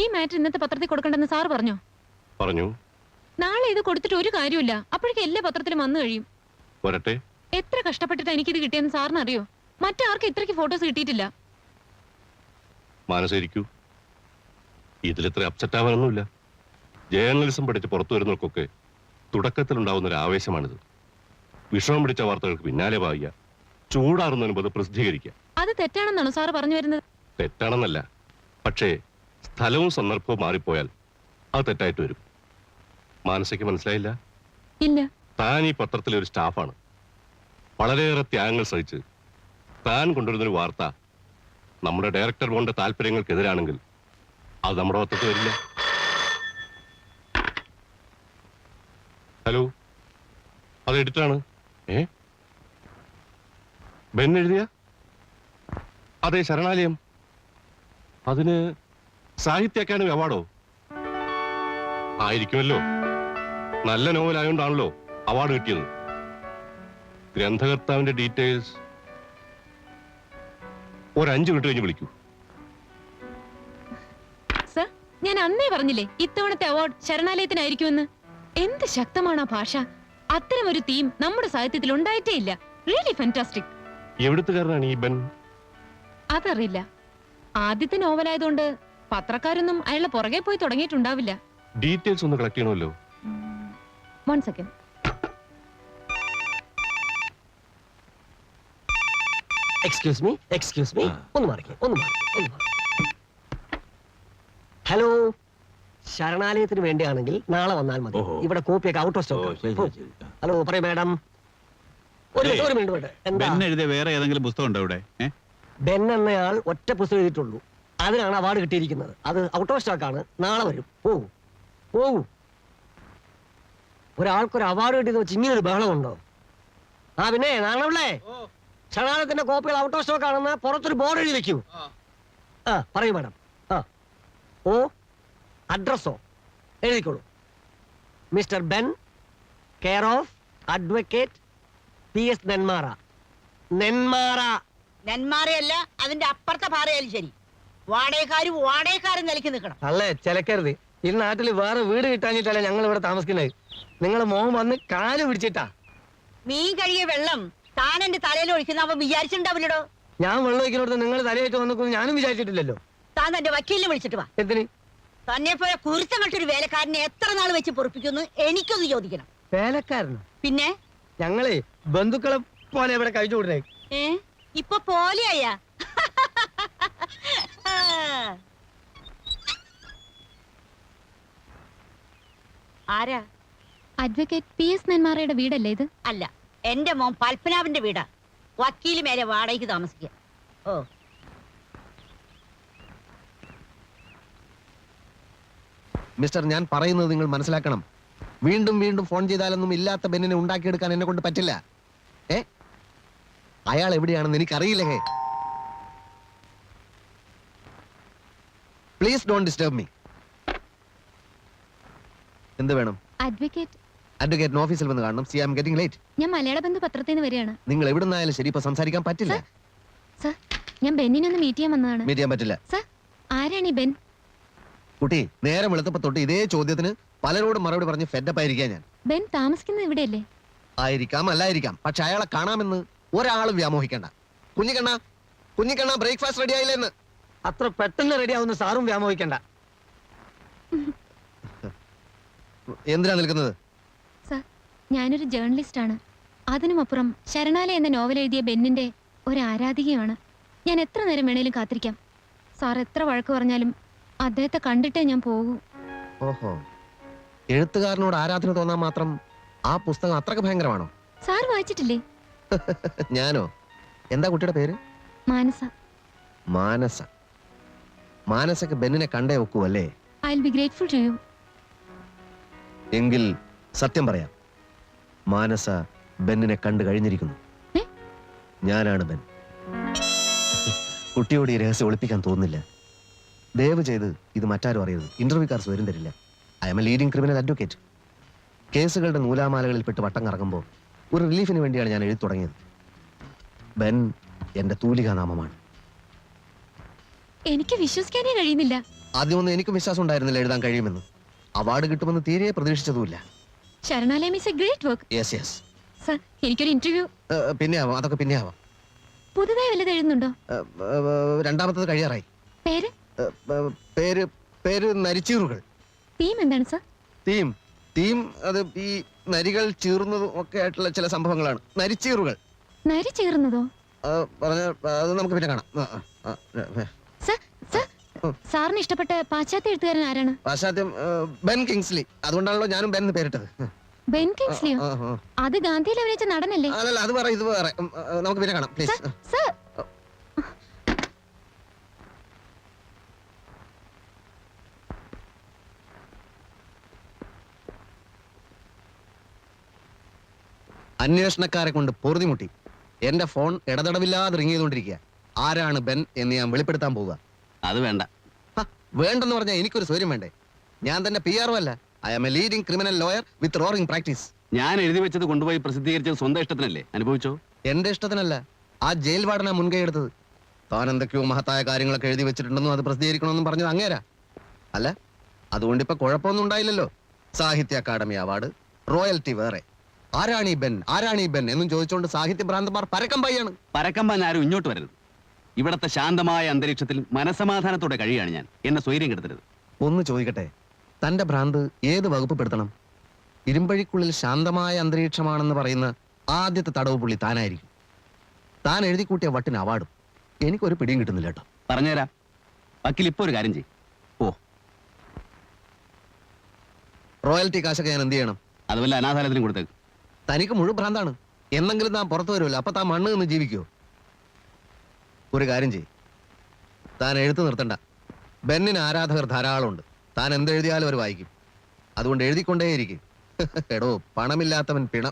ഈ മാറ്റർ ഇന്നത്തെ പത്രത്തിൽ കൊടുക്കണ്ടെന്ന് സാർ പറഞ്ഞു. പറഞ്ഞു. നാളെ ഇത് കൊടുത്തിട്ട് ഒരു കാര്യമില്ല അപ്പോഴേക്കും എല്ലാ പത്രത്തിലും വന്നു കഴിയും. വരട്ടെ. എത്ര കഷ്ടപ്പെട്ടിട്ട് എനിക്കിത് കിട്ടിയെന്ന് സാറിന് അറിയോ? മറ്റാർക്കും ഇത്രയ്ക്ക് ഫോട്ടോസ് കിട്ടിയിട്ടില്ല. മാനസിരിക്കൂ ഇതിലിത്ര അപ്സെറ്റ് ആവാനൊന്നുമില്ല. ജേർണലിസം പഠിച്ച് പുറത്തു വരുന്നവർക്കൊക്കെ തുടക്കത്തിലുണ്ടാവുന്ന ഒരു ആവേശമാണിത് വിഷമം പിടിച്ച വാർത്തകൾക്ക് പിന്നാലെ പായുക. ചൂടാറുന്നതിന് അത് പ്രസിദ്ധീകരിക്കുക. അത് തെറ്റാണെന്നാണോ സാർ പറഞ്ഞു വരുന്നത്? തെറ്റാണെന്നല്ല. പക്ഷേ സ്ഥലവും സന്ദർഭവും മാറിപ്പോയാൽ അത് തെറ്റായിട്ട് വരും. മാനസിക്ക് മനസ്സിലായില്ല? ഇല്ല. താൻ ഈ പത്രത്തിലെ ഒരു സ്റ്റാഫാണ്. വളരെയേറെ ത്യാഗങ്ങൾ സഹിച്ച് താൻ കൊണ്ടുവരുന്നൊരു വാർത്ത നമ്മുടെ ഡയറക്ടർ ബോണ്ട് താല്പര്യങ്ങൾക്കെതിരാണെങ്കിൽ അത് നമ്മുടെ പത്രത്തിൽ വരില്ല. ഹലോ? അത് എഡിറ്ററാണ്? ഏ? ബെൻ എഴുതിയ? അതെ ശരണാലയം. അതിന് സാഹിത്യ അക്കാദമി അവാർഡോ? ആയിരിക്കുമല്ലോ. നല്ല നോവലായോണ്ടാണല്ലോ അവാർഡ് കിട്ടിയത്. ഗ്രന്ഥകർത്താവിന്റെ ഡീറ്റെയിൽസ് ഒരു അഞ്ചു മിനിറ്റ് കഴിഞ്ഞ് വിളിക്കൂ. സർ ഞാൻ അന്നേ പറഞ്ഞില്ലേ ഇത്തവണത്തെ അവാർഡ് ശരണാലയത്തിനായിരിക്കുമെന്ന്? എന്ത് ശക്തമാണ് ആ ഭാഷ. അത്തരം ഒരു തീം നമ്മുടെ സാഹിത്യത്തിൽ ഉണ്ടായിട്ടേ ഇല്ല. റിയലി ഫാന്റാസ്റ്റിക് എവിടുത്തുകാരനാണ് ഈ ബൻ? അതറിയില്ല. ആദ്യത്തെ നോവലായതുകൊണ്ട് പത്രക്കാരൊന്നും അയാളുടെ പുറകെ പോയി തുടങ്ങിയിട്ടുണ്ടാവില്ല. ഡീറ്റെയിൽസ് ഒന്ന് കളക്ട് ചെയ്യണമല്ലോ. One second excuse me excuse me ഒന്ന് മാറിക്കേ ഒന്ന് മാറി ഒന്ന് മാറി ഹലോ ശരണാലയത്തിന് വേണ്ടിയാണെങ്കിൽ നാളെ വന്നാൽ മതി. ഇവിടെ കോപ്പിയൊക്കെ ഔട്ട് ഓഫ് സ്റ്റോക്ക്. ഹലോ പറയൂ മാഡം. ഒരു മിനിറ്റ് വേറെ ഏതെങ്കിലും പുസ്തകം ഉണ്ടോ ഇവിടെ? ബെൻ എന്നയാൾ ഒറ്റ പുസ്തകം എഴുതിയിട്ടുള്ളൂ. അതിനാണ് അവാർഡ് കിട്ടിയിരിക്കുന്നത്. അത് ഔട്ട് ഓഫ് സ്റ്റോക്ക് ആണ്. നാളെ വരും. പോകൂ പോകൂ ഒരാൾക്കൊരു അവാർഡ് കിട്ടിയെന്ന് വെച്ച് ഇങ്ങനെ ഒരു ബഹളമുണ്ടോ? ആ പിന്നെ നാളെ ക്ഷണാലത്തിന്റെ കോപ്പികൾ ഔട്ട് ഓഫ് സ്റ്റോക്ക് ആണെന്ന് പുറത്തൊരു ബോർഡ് എഴുതി വെക്കൂ. ആ. പറയൂ മാഡം ആ. ഓ അഡ്രസ്സോ എഴുതിക്കോളൂ. Mister Ben care of advocate P S Nenmara. Nenmara. നെന്മാറയല്ല അതിന്റെ അപ്പുറത്തെ പാറയാലും ശരി. വാടകക്കാരും വാടകക്കാരും നിലയ്ക്ക് നിൽക്കണം. അല്ലേ ചിലക്കരുത്. ഈ നാട്ടിൽ വേറെ വീട് കിട്ടാഞ്ഞിട്ടല്ല ഞങ്ങൾ ഇവിടെ താമസിക്കുന്നത്? നിങ്ങൾ മോൻ വന്ന് കാൽ പിടിച്ചിട്ടാ. മീൻ കഴുകിയ വെള്ളം താൻ എന്റെ തലയിൽ ഒഴിക്കുന്ന അവൻ വിചാരിച്ചിട്ടുണ്ടാവില്ലടോ? ഞാൻ വെള്ളം ഒഴിക്കുന്നിടത്ത് നിങ്ങൾ തലയായിട്ട് വന്നിക്കുന്നു ഞാനും വിചാരിച്ചിട്ടില്ലല്ലോ. താൻ തന്റെ വക്കീലിനെ വിളിച്ചിട്ട് വാ. എന്തിന്? തന്നെ പോലെ കുരുത്തങ്ങട്ടൊരു വേലക്കാരനെ എത്ര നാൾ വെച്ച് പൊറപ്പിക്കുന്നു എനിക്കൊന്ന് ചോദിക്കണം. വേലക്കാരനോ? പിന്നെ? ഞങ്ങളെ ബന്ധുക്കളെ പോലെ ഇവിടെ കഴിച്ചു വിടണേ. ഏ? ഇപ്പൊ പോലെയായ? ആരാ? അഡ്വക്കേറ്റ് പി എസ് നെന്മാറയുടെ വീടല്ലേ ഇത്? അല്ല എന്റെ മോൻ പൽപ്പനാവിന്റെ വീടാ. വക്കീൽ മേലെ വാടകയ്ക്ക് താമസിക്കുക. ഓ. മിസ്റ്റർ ഞാൻ പറയുന്നത് നിങ്ങൾ മനസ്സിലാക്കണം. വീണ്ടും വീണ്ടും ഫോൺ ചെയ്താലൊന്നും ഇല്ലാത്ത ബെന്നിനെ ഉണ്ടാക്കിയെടുക്കാൻ എന്നെ കൊണ്ട് പറ്റില്ല. ഏ? അയാൾ എവിടെയാണെന്ന് എനിക്കറിയില്ല hey please don't disturb me എന്ത് വേണം? അഡ്വക്കേറ്റ് അഡ്വക്കേറ്റിന് ഓഫീസിൽ വന്ന് കാണണം. സി ആം ഗെറ്റിംഗ് ലേറ്റ് ഞാൻ മലയാള ബന്ധു പത്രത്തിൽ നിന്ന് വരികയാണ്. നിങ്ങൾ എവിടെ നിന്നായാലും ശരി ഇപ്പൊ സംസാരിക്കാൻ പറ്റില്ല. സർ ഞാൻ ബെന്നിനെ ഒന്ന് മീറ്റ് ചെയ്യാൻ വന്നതാണ്. മീറ്റ് ചെയ്യാൻ പറ്റില്ല. സർ ആരാണ് ഈ ബെൻ? കുട്ടി നേരെ വെളുത്തപ്പോ തൊട്ട് ഇതേ ചോദ്യത്തിന് പലരോടും മറുപടി പറഞ്ഞ് ഫെഡപ്പ് ആയിരിക്കാൻ ഞാൻ. ബെൻ താമസിക്കുന്നത് ഇവിടെയല്ലേ? ആയിരിക്കാം അല്ലായിരിക്കാം. പക്ഷെ അയാളെ കാണാമെന്ന് ഒരാളും വ്യാമോഹിക്കണ്ട. കുഞ്ഞിക്കണ്ണ കുഞ്ഞിക്കണ്ണ ബ്രേക്ക്ഫാസ്റ്റ് റെഡി ആയില്ലെന്ന് അത്ര പെട്ടെന്ന് റെഡി ആവുന്ന സാറും വ്യാമോഹിക്കണ്ട. എന്തിനാ നിൽക്കുന്നത്? സർ ഞാനൊരു ജേർണലിസ്റ്റ് ആണ് അതിനുമപ്പുറം ശരണാലയ എന്ന നോവൽ എഴുതിയ ബെന്നിന്റെ ഒരു ആരാധികയാണ്. ഞാൻ എത്ര നേരം വേണേലും കാത്തിരിക്കാം. സാർ എത്ര വഴക്ക് പറഞ്ഞാലും അദ്ദേഹത്തെ കണ്ടിട്ടേ ഞാൻ പോകൂ. ഓഹോ. എഴുത്തുകാരനോട് ആരാധന തോന്നാൻ മാത്രം ആ പുസ്തകം അത്രയ്ക്ക് ഭയങ്കരമാണോ? സാർ വായിച്ചിട്ടില്ലേ? ഞാനോ? എന്താ കുട്ടിയുടെ പേര്? മാനസ. മാനസ. മാനസക്ക് ബെന്നിനെ കണ്ടേ ഒക്കൂ അല്ലേ I will be grateful to you എങ്കിൽ സത്യം പറയാം. മാനസ ബെന്നിനെ കണ്ടു കഴിഞ്ഞിരിക്കുന്നു. ഏ? ഞാനാണ് ബെൻ. കുട്ടിയോട് ഈ രഹസ്യം ഒളിപ്പിക്കാൻ തോന്നുന്നില്ല. ദയവ് ചെയ്ത് ഇത് മറ്റാരും അറിയരുത്. ഇന്റർവ്യൂക്കാർ വരും തരില്ല. I'm a leading criminal advocate കേസുകളുടെ നൂലാമാലകളിൽ പെട്ട് വട്ടം കറങ്ങുമ്പോൾ ഒരു റിലീഫിന് വേണ്ടിയാണ് ഞാൻ എഴുതി തുടങ്ങിയത്. ബെൻ എന്റെ തൂലികാനാമമാണ്. എനിക്ക് വിശ്വസിക്കാനേ കഴിയുന്നില്ല. ആദ്യമൊന്നും എനിക്കും വിശ്വാസം ഉണ്ടായിരുന്നില്ല എഴുതാൻ കഴിയുമെന്ന്. അവാർഡ് കിട്ടുമെന്ന് തീരെ പ്രതീക്ഷിച്ചതുമില്ല. Sharanalayam is a great work yes yes sir എനിക്കൊരു ഇന്റർവ്യൂ പിന്നെ ആവാം അതൊക്കെ പിന്നെ ആവാം പുതുതായി വല്ലത് എഴുതുന്നുണ്ടോ? രണ്ടാമത്തത് കഴിയാറായി. പേര്? പേര് പേര് നരിച്ചീറുകൾ. തീം എന്താണ് സർ? തീം. തീം അത് ഈ നരികൾ ചീറുന്നതും ഒക്കെ ആയിട്ടുള്ള ചില സംഭവങ്ങളാണ്. നരിച്ചീറുകൾ. നരി ചേർന്നതോ ആ, പറഞ്ഞ അത് നമുക്ക് പിന്നെ കാണാം ആ, ആ, ആ, ഏ. സർ സർ ഉം. സാറിന് ഇഷ്ടപ്പെട്ട പാശ്ചാത്യ എഴുത്തുകാരൻ ആരാണ്? പാശ്ചാത്യം ബെൻ കിങ്സ്ലി. അതുകൊണ്ടാണല്ലോ ഞാനും ബെൻ എന്ന് പേരിട്ടത്. ബെൻ കിങ്സ്ലിയോ. അത് ഗാന്ധിയിൽ അഭിനയിച്ച നടനല്ലേ? അല്ലല്ല അത് വേറെ ഇത് വേറെ. നമുക്ക് പിന്നെ കാണാം. Please sir. അന്വേഷണക്കാരെ കൊണ്ട് പൊറുതിമുട്ടി എന്റെ ഫോൺ ഇടതടവില്ലാതെ റിങ് ചെയ്തുകൊണ്ടിരിക്കുക. ആരാണ് ബെൻ എന്ന് ഞാൻ വെളിപ്പെടുത്താൻ പോവുക. അത് വേണ്ട. വേണ്ടെന്ന് പറഞ്ഞാൽ എനിക്കൊരു സൗകര്യം വേണ്ടേ? ഞാൻ തന്നെ പി ആർ അല്ല. I am a leading criminal lawyer with roaring practice ഞാൻ എഴുതി വെച്ചത് കൊണ്ടുപോയി പ്രസിദ്ധീകരിച്ചത് സ്വന്തം ഇഷ്ടത്തിനല്ലേ? അനുഭവിച്ചോ? എന്റെ ഇഷ്ടത്തിനല്ല. ആ ജയിൽ വാർഡനാ മുൻകൈ എടുത്തത്. താൻ എന്തൊക്കെയോ മഹത്തായ കാര്യങ്ങളൊക്കെ എഴുതി വെച്ചിട്ടുണ്ടെന്നും അത് പ്രസിദ്ധീകരിക്കണമെന്നും പറഞ്ഞത് അങ്ങേരാ. അല്ല അതുകൊണ്ട് ഇപ്പൊ കുഴപ്പമൊന്നും ഉണ്ടായില്ലല്ലോ. സാഹിത്യ അക്കാദമി അവാർഡ് റോയൽറ്റി വേറെ. ആരാണീ ബെൻ ആരാണീ ബെൻ എന്നും ചോദിച്ചുകൊണ്ട് സാഹിത്യ ഭ്രാന്തമാർ പരക്കമ്പായാണ് പരക്കമ്പാൻ ആരും ഇങ്ങോട്ട് വരരുത്. ഇവിടത്തെ ശാന്തമായ അന്തരീക്ഷത്തിൽ മനസമാധാനത്തോടെ കഴിയാണ് ഞാൻ. എന്നെ സ്വൈര്യം കെടുത്തരുത്. ഒന്ന് ചോദിക്കട്ടെ. തന്റെ ഭ്രാന്ത് ഏത് വകുപ്പ് പെടുത്തണം? ഇരുമ്പഴിക്കുള്ളിൽ ശാന്തമായ അന്തരീക്ഷമാണെന്ന് പറയുന്ന ആദ്യത്തെ തടവ് പുള്ളി താനായിരിക്കും. താൻ എഴുതി കൂട്ടിയ വട്ടിന് അവാർഡും. എനിക്കൊരു പിടിയും കിട്ടുന്നില്ല കേട്ടോ. പറഞ്ഞുതരാ. വക്കീൽ ഇപ്പൊ ഒരു കാര്യം ചെയ്യും. ഓ റോയൽറ്റി കാശൊക്കെ ഞാൻ എന്ത് ചെയ്യണം? അതുപോലെ അനാഥാലയത്തിന് അനാഥാലയത്തിനും കൊടുത്തേക്ക്. തനിക്ക് മുഴുവൻ ഭ്രാന്താണ്. എന്നെങ്കിലും താൻ പുറത്തു വരുമല്ലോ. അപ്പൊ താൻ മണ്ണ് നിന്ന് ജീവിക്കുമോ ഒരു കാര്യം ചെയ് താൻ എഴുത്ത് നിർത്തണ്ട. ബെന്നിന് ആരാധകർ ധാരാളമുണ്ട്. താൻ എന്തെഴുതിയാലും അവർ വായിക്കും. അതുകൊണ്ട് എഴുതിക്കൊണ്ടേയിരിക്കും. എടോ പണമില്ലാത്തവൻ പിണ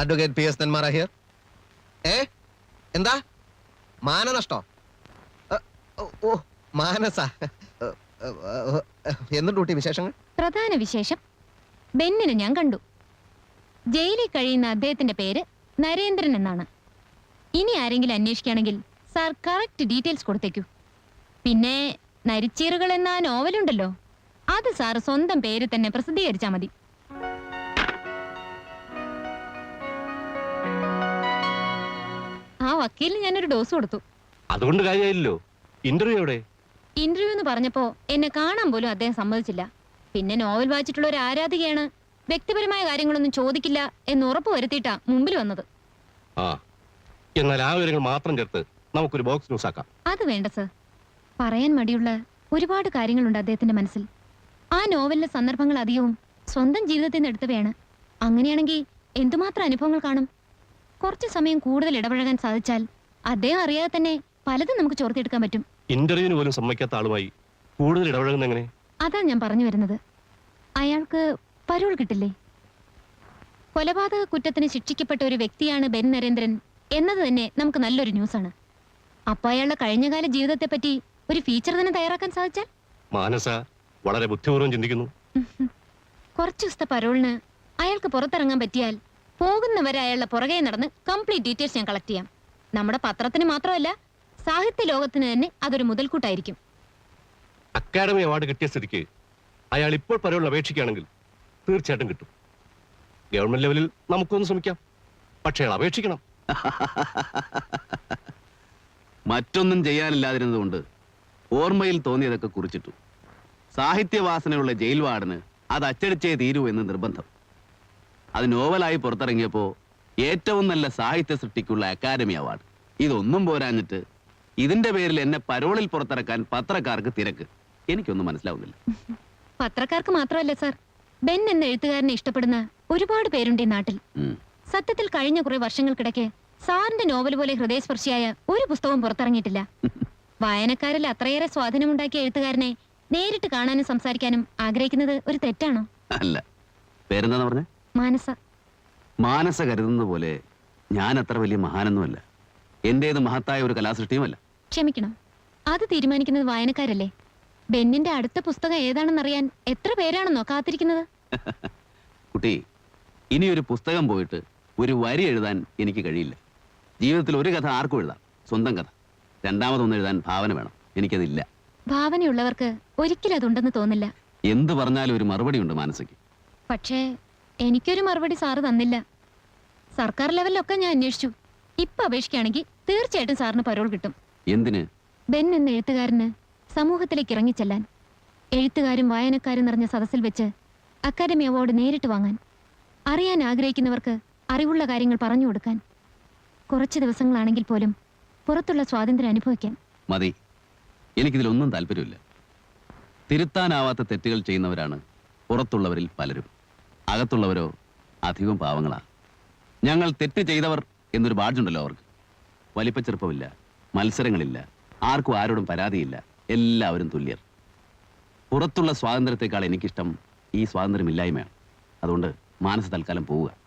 advocate P S Nenmara here ഏ? എന്താ? മാനനഷ്ടോ? ഓ, മാനസ. എന്തുണ്ട് വിശേഷങ്ങൾ? പ്രധാന വിശേഷം. ബെന്നിനെ ഞാൻ കണ്ടു. ജയിലിൽ കഴിയുന്ന അദ്ദേഹത്തിന്റെ പേര് നരേന്ദ്രൻ എന്നാണ്. ഇനി ആരെങ്കിലും അന്വേഷിക്കുകയാണെങ്കിൽ സാർ കറക്റ്റ് ഡീറ്റെയിൽസ് കൊടുത്തേക്കൂ. പിന്നെ നരിച്ചീറുകൾ എന്ന നോവലുണ്ടല്ലോ. അത് സാർ സ്വന്തം പേര് തന്നെ പ്രസിദ്ധീകരിച്ചാൽ മതി. വക്കീലിന് ഞാനൊരു ഡോസ് കൊടുത്തു. അതുകൊണ്ട് കാര്യമില്ലല്ലോ ഇന്റർവ്യൂ എവിടെ? ഇന്റർവ്യൂ എന്ന് പറഞ്ഞപ്പോ എന്നെ കാണാൻ പോലും അദ്ദേഹം സമ്മതിച്ചില്ല. പിന്നെ നോവൽ വായിച്ചിട്ടുള്ള ഒരു ആരാധികയാണ്. വ്യക്തിപരമായ കാര്യങ്ങളൊന്നും ചോദിക്കില്ല എന്ന് ഉറപ്പ് വരുത്തിയിട്ടാ മുമ്പിൽ വന്നത്. ആ എന്നാൽ ആ വിവരങ്ങൾ മാത്രം ചേർത്ത് നമുക്കൊരു ബോക്സ് ന്യൂസ് ആക്കാം. അത് വേണ്ട സർ പറയാൻ മടിയുള്ള ഒരുപാട് കാര്യങ്ങളുണ്ട് അദ്ദേഹത്തിന്റെ മനസ്സിൽ. ആ നോവലിന്റെ സന്ദർഭങ്ങൾ അധികവും സ്വന്തം ജീവിതത്തിൽ നിന്ന് എടുത്തവയാണ്. അങ്ങനെയാണെങ്കിൽ എന്തുമാത്രം അനുഭവങ്ങൾ കാണും? കുറച്ച് സമയം കൂടുതൽ ഇടപഴകാൻ സാധിച്ചാൽ അദ്ദേഹം അറിയാതെ തന്നെ പലതും നമുക്ക് ചോർത്തിയെടുക്കാൻ പറ്റും. ഇന്റർവ്യൂവിന് പോലും സമ്മതിക്കാത്ത ആളുമായി കൂടുതൽ ഇടപഴകുന്ന എങ്ങനെ? അതാ ഞാൻ പറഞ്ഞു വരുന്നത്. അയാൾക്ക് പരോൾ കിട്ടില്ലേ? കൊലപാതക കുറ്റത്തിന് ശിക്ഷിക്കപ്പെട്ട ഒരു വ്യക്തിയാണ് ബെൻ നരേന്ദ്രൻ എന്നത് തന്നെ നമുക്ക് നല്ലൊരു ന്യൂസാണ്. അപ്പൊ അയാളുടെ കഴിഞ്ഞകാല ജീവിതത്തെ പറ്റി ഒരു ഫീച്ചർ തന്നെ തയ്യാറാക്കാൻ സാധിച്ചാൽ? മാനസ വളരെ ബുദ്ധിപൂർവം ചിന്തിക്കുന്നു. കുറച്ചു ദിവസത്തെ പരോളിന് അയാൾക്ക് പുറത്തിറങ്ങാൻ പറ്റിയാൽ പോകുന്നവരെ അയാളുടെ പുറകെ നടന്ന് കംപ്ലീറ്റ് ഡീറ്റെയിൽസ് ഞാൻ കളക്ട് ചെയ്യാം. നമ്മുടെ പത്രത്തിന് മാത്രമല്ല സാഹിത്യ ലോകത്തിന് തന്നെ അതൊരു മുതൽക്കൂട്ടായിരിക്കും. അക്കാദമി അവാർഡ് കിട്ടിയ സ്ഥിതിക്ക് അയാൾ ഇപ്പോൾ പരവുള്ള അപേക്ഷിക്കുകയാണെങ്കിൽ തീർച്ചയായിട്ടും കിട്ടും. ഗവൺമെന്റ് ലെവലിൽ നമുക്കൊന്ന് ശ്രമിക്കാം. പക്ഷേ അയാൾ അപേക്ഷിക്കണം. മറ്റൊന്നും ചെയ്യാനില്ലാതിരുന്നതുകൊണ്ട് ഓർമ്മയിൽ തോന്നിയതൊക്കെ കുറിച്ചിട്ടു. സാഹിത്യവാസനയുള്ള ജയിൽ വാർഡന് അത് അച്ചടിച്ചേ തീരൂ എന്ന് നിർബന്ധം. അത് നോവലായി പുറത്തിറങ്ങിയപ്പോ ഏറ്റവും നല്ല സാഹിത്യ സൃഷ്ടിക്കുള്ള അക്കാദമി അവാർഡ്. ഇതൊന്നും പോരാഞ്ഞിട്ട് ഇതിന്റെ പേരിൽ എന്നെ പരോളിൽ പുറത്തിറക്കാൻ പത്രക്കാർക്ക് തിരക്ക്. എനിക്കൊന്നും മനസ്സിലാവുന്നില്ല. പത്രക്കാർക്ക് മാത്രമല്ല സർ. ബെൻ എന്ന എഴുത്തുകാരനെ ഇഷ്ടപ്പെടുന്ന ഒരുപാട് പേരുണ്ട് ഈ നാട്ടിൽ. സത്യത്തിൽ കഴിഞ്ഞ കുറെ വർഷങ്ങൾക്കിടയ്ക്ക് സാറിന്റെ നോവൽ പോലെ ഹൃദയസ്പർശിയായ ഒരു പുസ്തകവും പുറത്തിറങ്ങിയിട്ടില്ല. വായനക്കാരിൽ അത്രയേറെ സ്വാധീനമുണ്ടാക്കിയ എഴുത്തുകാരനെ നേരിട്ട് കാണാനും സംസാരിക്കാനും ആഗ്രഹിക്കുന്നത് ഒരു തെറ്റാണോ? അല്ല. പേരെന്താ പറഞ്ഞേ? മാനസ. മാനസ കരുതുന്നത് പോലെ ഞാൻ അത്ര വലിയ മഹാനൊന്നുമല്ല. എന്റേത് മഹത്തായ ഒരു കലാസൃഷ്ടിയുമല്ല. ക്ഷമിക്കണം. അത് തീരുമാനിക്കുന്നത് വായനക്കാരല്ലേ? ബെന്നിന്റെ അടുത്ത പുസ്തകം ഏതാണെന്നറിയാൻ എത്ര പേരാണെന്നോ കാത്തിരിക്കുന്നത്? കുട്ടി ഇനി ഒരു പുസ്തകം പോയിട്ട് ഒരു വരി എഴുതാൻ എനിക്ക് കഴിയില്ല. ജീവിതത്തിൽ ഒരു കഥ ആർക്കും എഴുതാം. സ്വന്തം കഥ. രണ്ടാമതൊന്നും എഴുതാൻ ഭാവന വേണം. എനിക്കതില്ല. ഭാവനയുള്ളവർക്ക് ഒരിക്കലും അതുണ്ടെന്ന് തോന്നില്ല. എന്ത് പറഞ്ഞാലും ഒരു മറുപടി ഉണ്ട് മാനസിക്ക് പക്ഷേ എനിക്കൊരു മറുപടി സാറ് തന്നില്ല. സർക്കാർ ലെവലിലൊക്കെ ഞാൻ അന്വേഷിച്ചു. ഇപ്പൊ അപേക്ഷിക്കുകയാണെങ്കിൽ തീർച്ചയായിട്ടും സാറിന് പരോൾ കിട്ടും. എന്തിന്? ബെൻ എന്ന എഴുത്തുകാരന് സമൂഹത്തിലേക്ക് ഇറങ്ങിച്ചെല്ലാൻ എഴുത്തുകാരും വായനക്കാരും നിറഞ്ഞ സദസ്സിൽ വെച്ച് അക്കാദമി അവാർഡ് നേരിട്ട് വാങ്ങാൻ അറിയാൻ ആഗ്രഹിക്കുന്നവർക്ക് അറിവുള്ള കാര്യങ്ങൾ പറഞ്ഞു കൊടുക്കാൻ കുറച്ച് ദിവസങ്ങളാണെങ്കിൽ പോലും പുറത്തുള്ള സ്വാതന്ത്ര്യം അനുഭവിക്കാൻ. മതി. എനിക്കിതിലൊന്നും താല്പര്യമില്ല. തിരുത്താനാവാത്ത തെറ്റുകൾ ചെയ്യുന്നവരാണ് പുറത്തുള്ളവരിൽ പലരും. അകത്തുള്ളവരോ അധികം പാവങ്ങളാ. ഞങ്ങൾ തെറ്റ് ചെയ്തവർ എന്നൊരു ബാഡ്ജുണ്ടല്ലോ അവർക്ക്. വലിപ്പച്ചെറുപ്പമില്ല മത്സരങ്ങളില്ല ആർക്കും ആരോടും പരാതിയില്ല എല്ലാവരും തുല്യർ. പുറത്തുള്ള സ്വാതന്ത്ര്യത്തെക്കാൾ എനിക്കിഷ്ടം ഈ സ്വാതന്ത്ര്യമില്ലായ്മയാണ്. അതുകൊണ്ട് മാനസ തൽക്കാലം പോവുക.